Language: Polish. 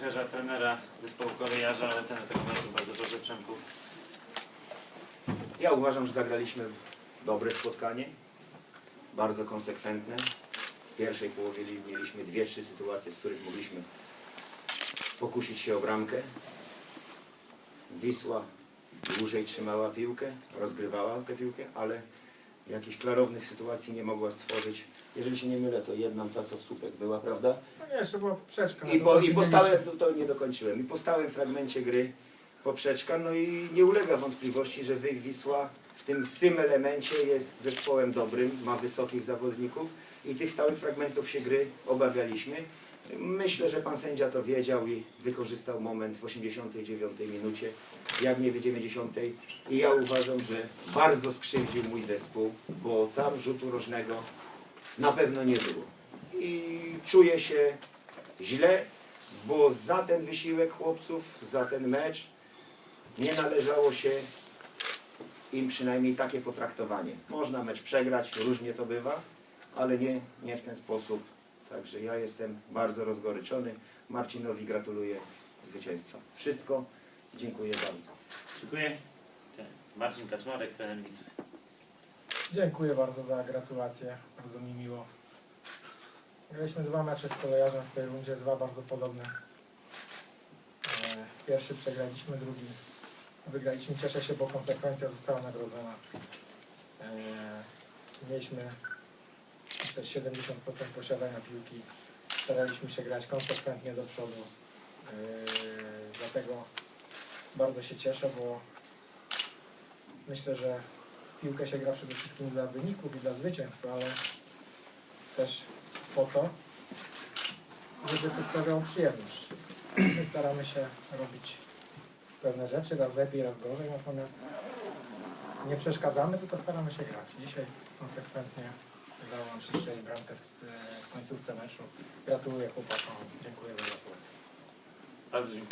Piłkarza, trenera zespołu kolejarza, ocenę tego meczu bardzo dobrze Przemku. Ja uważam, że zagraliśmy dobre spotkanie, bardzo konsekwentne. W pierwszej połowie mieliśmy dwie, trzy sytuacje, z których mogliśmy pokusić się o bramkę. Wisła dłużej trzymała piłkę, rozgrywała tę piłkę, ale jakichś klarownych sytuacji nie mogła stworzyć. Jeżeli się nie mylę, to jedna ta, co w słupek była, prawda? No nie, jeszcze była poprzeczka. I po, i po nie stałym, to, nie dokończyłem, i po stałym fragmencie gry poprzeczka, no i nie ulega wątpliwości, że Wisła w tym, w tym elemencie jest zespołem dobrym, ma wysokich zawodników i tych stałych fragmentów się gry obawialiśmy. Myślę, że pan sędzia to wiedział i wykorzystał moment w 89 minucie, jak nie w 90. I ja uważam, że bardzo skrzywdził mój zespół, bo tam rzutu rożnego na pewno nie było. I czuję się źle, bo za ten wysiłek chłopców, za ten mecz nie należało się im przynajmniej takie potraktowanie. Można mecz przegrać, różnie to bywa, ale nie, nie w ten sposób. Także ja jestem bardzo rozgoryczony. Marcinowi gratuluję zwycięstwa. Wszystko. Dziękuję bardzo. Dziękuję. Marcin Kaczmarek, trener Wisły. Dziękuję bardzo za gratulacje. Bardzo mi miło. Graliśmy dwa mecze z kolejarzem w tej rundzie, dwa bardzo podobne. E, Pierwszy przegraliśmy, drugi wygraliśmy. Cieszę się, bo konsekwencja została nagrodzona. E, Mieliśmy myślę 70% posiadania piłki. Staraliśmy się grać konsekwentnie do przodu. E, Dlatego bardzo się cieszę, bo myślę, że piłkę się gra przede wszystkim dla wyników i dla zwycięstw, ale też po to, żeby to sprawiało przyjemność. My staramy się robić pewne rzeczy, raz lepiej, raz gorzej, natomiast nie przeszkadzamy, tylko staramy się grać. Dzisiaj konsekwentnie udało nam się strzelić bramkę w, w końcówce meczu. Gratuluję chłopakom, dziękuję za gratulacje. Bardzo dziękuję.